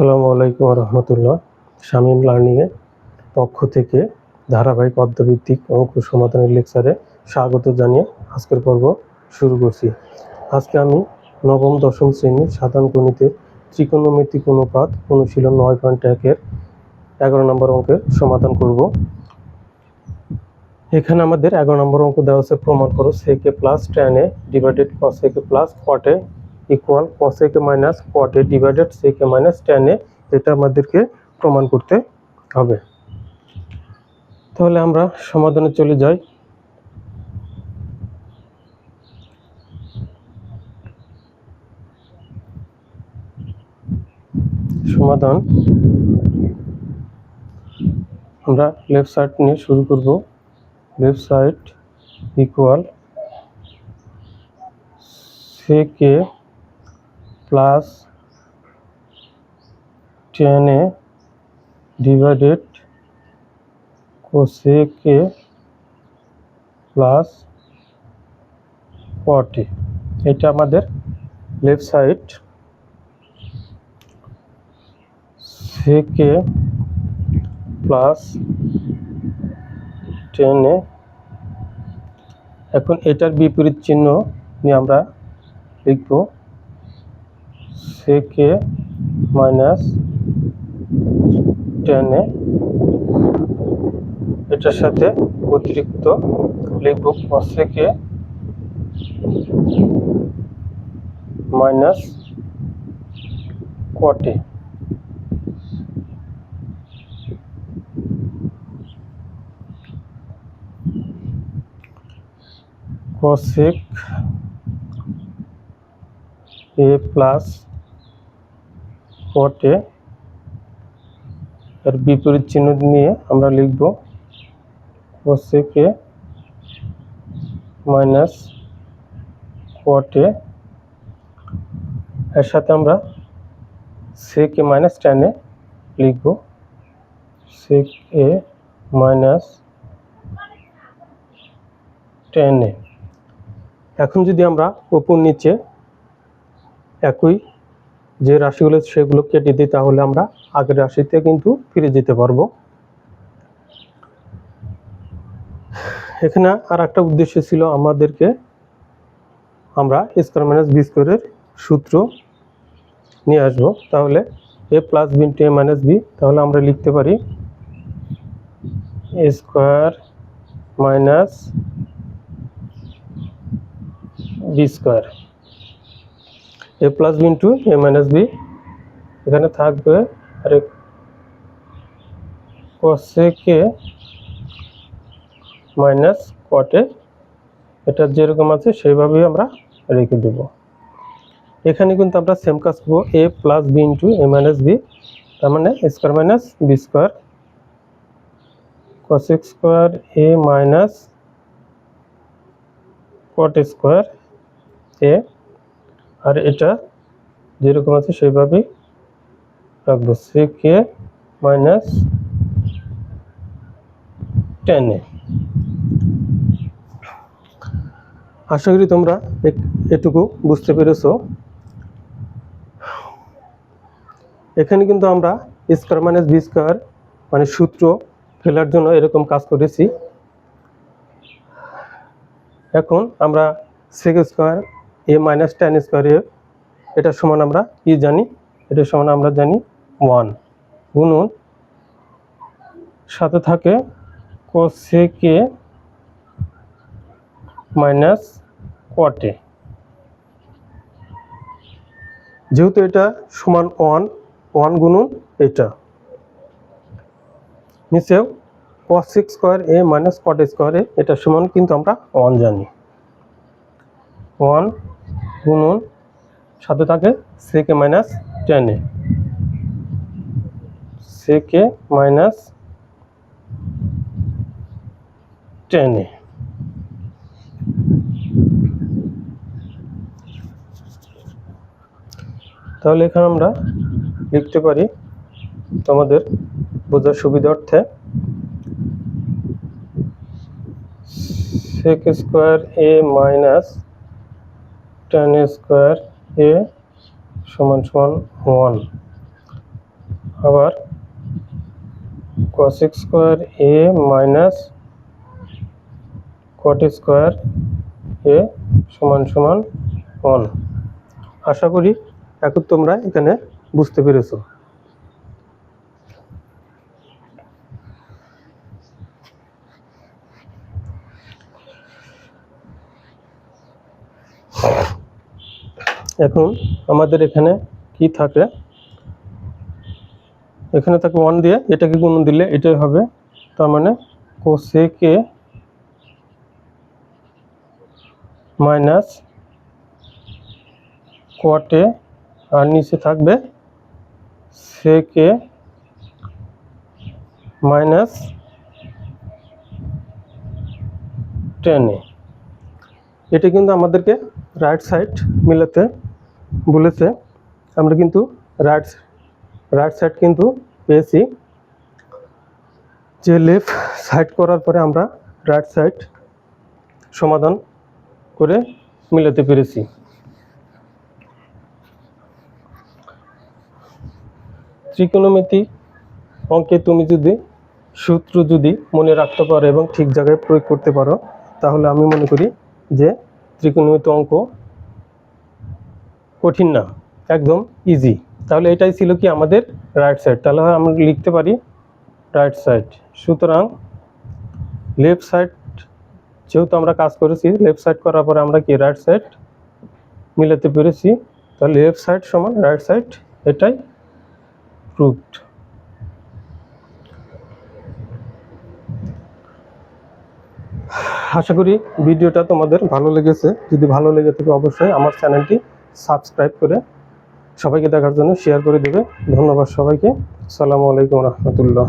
আসসালামু আলাইকুম রহমতুল্লাহ। শামীম লার্নিংয়ের পক্ষ থেকে ধারাবাহিক অর্ধভিত্তিক অঙ্ক সমাধানের লেকচারে স্বাগত জানিয়ে আজকের পর্ব শুরু করছি। আজকে আমি নবম, দশম শ্রেণির সাধারণ গণিতের ত্রিকোণমিতিক অনুপাত অনুশীলন নয় পয়েন্ট একের এগারো নম্বর অঙ্কের সমাধান করব। এখানে আমাদের এগারো নম্বর অঙ্ক দেওয়া আছে প্রমাণ করো sec A plus tan A divided cos A plus cot A equal cos A minus cot A divided sec A minus tan A এটা আমাদেরকে প্রমাণ করতে হবে। তাহলে আমরা সমাধানে চলে যাই। সমাধান। আমরা লেফট সাইড নিয়ে শুরু করব। Left side equal sec A plus tan A divided cosec A plus forty এটা আমাদের left side sec A plus tan A. এখন এটার বিপরীত চিহ্ন নিয়ে আমরা লিখব সেকে মাইনাস টেন এটার সাথে অতিরিক্ত লিখব cosec A minus cot A cosec a plus a এর বিপরীত চিহ্ন নিয়ে আমরা লিখব a মাইনাস a এর সাথে আমরা a মাইনাস a লিখব sec a মাইনাস a এখন যদি আমরা উপর নিচে একই যে রাশিগুলো সেগুলো কেটে দিই, তাহলে আমরা আগের রাশিতে কিন্তু ফিরে যেতে পারব। এখানে আর একটা উদ্দেশ্য ছিল আমাদেরকে আমরা স্কোয়ার মাইনাস বি স্কোয়ারের সূত্র নিয়ে আসব। তাহলে A plus B into A minus B তাহলে আমরা লিখতে পারি A square minus B square A plus B into A minus B এখানে থাকবে আর কসেকে মাইনাস কটে এটা যেরকম আছে সেইভাবেই আমরা রেখে দেব। এখানে কিন্তু আমরা সেম কাজ করব A plus B into A minus B তার মানে square minus B square cosec square A minus cot square A আর এটা যেরকম আছে সেইভাবেই রাখব। সেক কে মাইনাস টেন আশা করি তোমরা এটুকু বুঝতে পেরেছ। এখানে কিন্তু আমরা স্কোয়ার মাইনাস বি স্কোয়ার মানে সূত্র ফেলার জন্য এরকম কাজ করেছি। এখন আমরা sec square A minus tan square A এটা সমান আমরা কি জানি? এটা সমান আমরা জানি ওয়ান গুণন সাথে থাকে কোসেকে মাইনাস কটে যেহেতু এটা সমান ওয়ান ওয়ান গুণন এটা। নিচেও cosec square A minus cot square A এটা সমান কিন্তু আমরা ওয়ান জানি। ওয়ান গুণন, সাথে থাকে সেকে মাইনাস টেন এ। সেকে মাইনাস টেন তাহলে এখানে আমরা লিখতে পারি তোমাদের বোঝার সুবিধার্থে sec square A minus tan square A সমান সমান ওয়ান আবার cosec square A minus cot square A সমান সমান ওয়ান আশা করি এখন তোমরা এখানে বুঝতে পেরেছ। এখন আমাদের এখানে কি থাকে? এখানে থাকে ওয়ান দিয়ে এটাকে গুণ দিলে এটাই হবে। তার মানে কোসেকে মাইনাস কোয়াটে আর নিচে থাকবে সেকে মাইনাস টেনে এটা কিন্তু আমাদেরকে রাইট সাইড মিলাতে বলেছে, আমরা কিন্তু রাইট রাইট সাইড কিন্তু পেয়েছি। যে লেফট সাইড করার পরে আমরা রাইট সাইড সমাধান করে মিলাতে পেরেছি। ত্রিকোণমিতি অঙ্কে তুমি যদি সূত্র যদি মনে রাখতে পারো এবং ঠিক জায়গায় প্রয়োগ করতে পারো, তাহলে আমি মনে করি যে ত্রিকোণমিতি অঙ্ক কঠিন না, একদম ইজি তাহলে এটাই ছিল কি আমাদের রাইট সাইড তাহলে আমরা লিখতে পারি রাইট সাইড সুতরাং লেফট সাইড যেহেতু আমরা কাজ করেছি লেফট সাইড করার পরে আমরা কি রাইট সাইড মিলাতে পেরেছি। তাহলে লেফট সাইড সমান রাইট সাইড এটাই প্রুভড আশা করি ভিডিওটা তোমাদের ভালো লেগেছে। যদি ভালো লেগে থাকে অবশ্যই আমার চ্যানেলটি সাবস্ক্রাইব করে সবাইকে দেখার জন্য শেয়ার করে দেবে। ধন্যবাদ সবাইকে। আসসালামু আলাইকুম রহমতুল্লাহ।